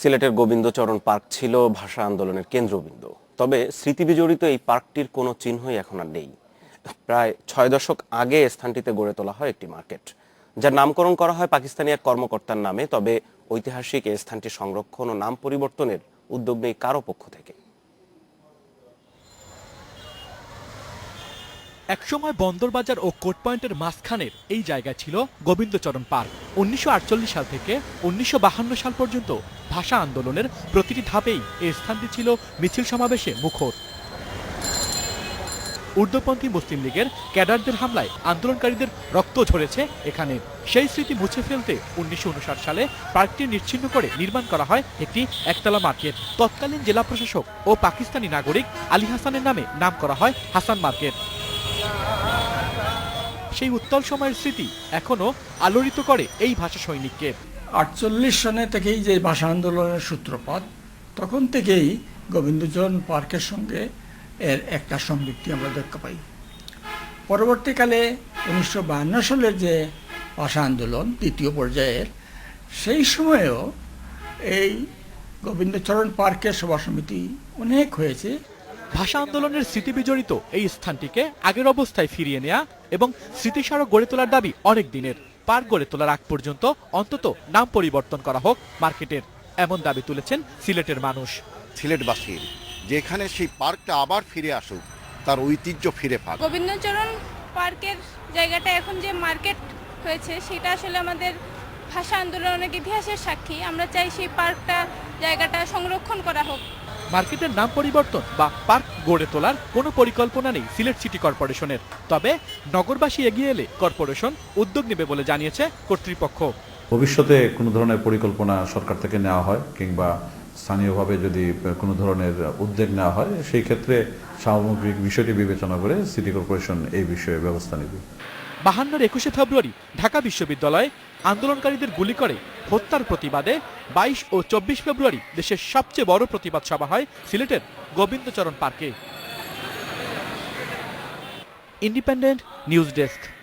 সিলেটের গোবিন্দচরণ পার্ক ছিল ভাষা আন্দোলনের কেন্দ্রবিন্দু। তবে স্মৃতিবিজড়িত এই পার্কটির কোনো চিহ্নই এখন আর নেই। প্রায় ছয় দশক আগে স্থানটিতে গড়ে তোলা হয় একটি মার্কেট। যার নামকরণ করা হয় পাকিস্তানি এক কর্মকর্তার নামে, তবে ঐতিহাসিক এই স্থানটি সংরক্ষণ ও নাম পরিবর্তনের উদ্যোগ নেই কারও পক্ষ থেকে। একসময় বন্দরবাজার ও কোর্ট পয়েন্টের মাঝখানের এই জায়গা ছিল গোবিন্দচরণ পার্ক। উনিশশো আটচল্লিশ সাল থেকে উনিশশো সাল পর্যন্ত ভাষা আন্দোলনের প্রতিটি ধাপেই এই স্থানটি ছিল মিছিল সমাবেশে মুখর। উর্দুপন্থী মুসলিম লীগের ক্যাডারদের হামলায় আন্দোলনকারীদের রক্ত ঝরেছে এখানে। সেই স্মৃতি মুছে ফেলতে উনিশশো উনষাট সালে পার্কটি নিচ্ছিন্ন করে নির্মাণ করা হয় একটি একতলা মার্কেট। তৎকালীন জেলা প্রশাসক ও পাকিস্তানি নাগরিক আলী হাসানের নামে নাম করা হয় হাসান মার্কেট। সেই উত্তল সময়ের স্মৃতি এখনও আলোড়িত করে এই ভাষা সৈনিককে। আটচল্লিশ সনে থেকেই যে ভাষা আন্দোলনের সূত্রপাত তখন থেকেই গোবিন্দচরণ পার্কের সঙ্গে এর একটা সংযুক্তি আমরা দেখতে পাই। পরবর্তীকালে উনিশশো সালের যে ভাষা আন্দোলন দ্বিতীয় পর্যায়ের সেই সময়েও এই গোবিন্দচরণ পার্কের সভা সমিতি অনেক হয়েছে। ভাষা আন্দোলনের স্মৃতি বিজড়িত এই স্থানটিকে আগের অবস্থায় ফিরিয়ে নেওয়া এবং স্মৃতিস্মারক গড়ে তোলার দাবি অনেক দিনের। পার্ক গড়ে তোলার আগ পর্যন্ত অন্তত নাম পরিবর্তন করা হোক মার্কেটের এমন দাবি তুলেছেন সিলেটের মানুষ। সিলেটবাসীর যেখানে সেই পার্কটা আবার ফিরে আসুক তার ঐতিহ্য ফিরে পাক। গোবিন্দচরণ পার্কের জায়গাটা এখন যে মার্কেট হয়েছে সেটা আসলে আমাদের ভাষা আন্দোলনের ইতিহাসের সাক্ষী। আমরা চাই সেই পার্কটা জায়গাটা সংরক্ষণ করা হোক। মার্কেটের নাম পরিবর্তন বা পার্ক গড়ে তোলার কোনো পরিকল্পনা নেই সিলেট সিটি কর্পোরেশনের। তবে নগরবাসী এগিয়ে এলে কর্পোরেশন উদ্যোগ নেবে বলে জানিয়েছে কর্তৃপক্ষ। ভবিষ্যতে কোনো ধরনের পরিকল্পনা সরকার থেকে নেওয়া হয় কিংবা স্থানীয়ভাবে যদি কোনো ধরনের উদ্যোগ নেওয়া হয় সেই ক্ষেত্রে সামগ্রিক বিষয়টি বিবেচনা করে সিটি কর্পোরেশন এই বিষয়ে ব্যবস্থা নেবে। বাহান্নর একুশে ফেব্রুয়ারি ঢাকা বিশ্ববিদ্যালয়ে আন্দোলনকারীদের গুলি করে হত্যার প্রতিবাদে বাইশ ও চব্বিশ ফেব্রুয়ারি দেশের সবচেয়ে বড় প্রতিবাদ সভা হয় সিলেটের গোবিন্দচরণ পার্কে। Independent news desk.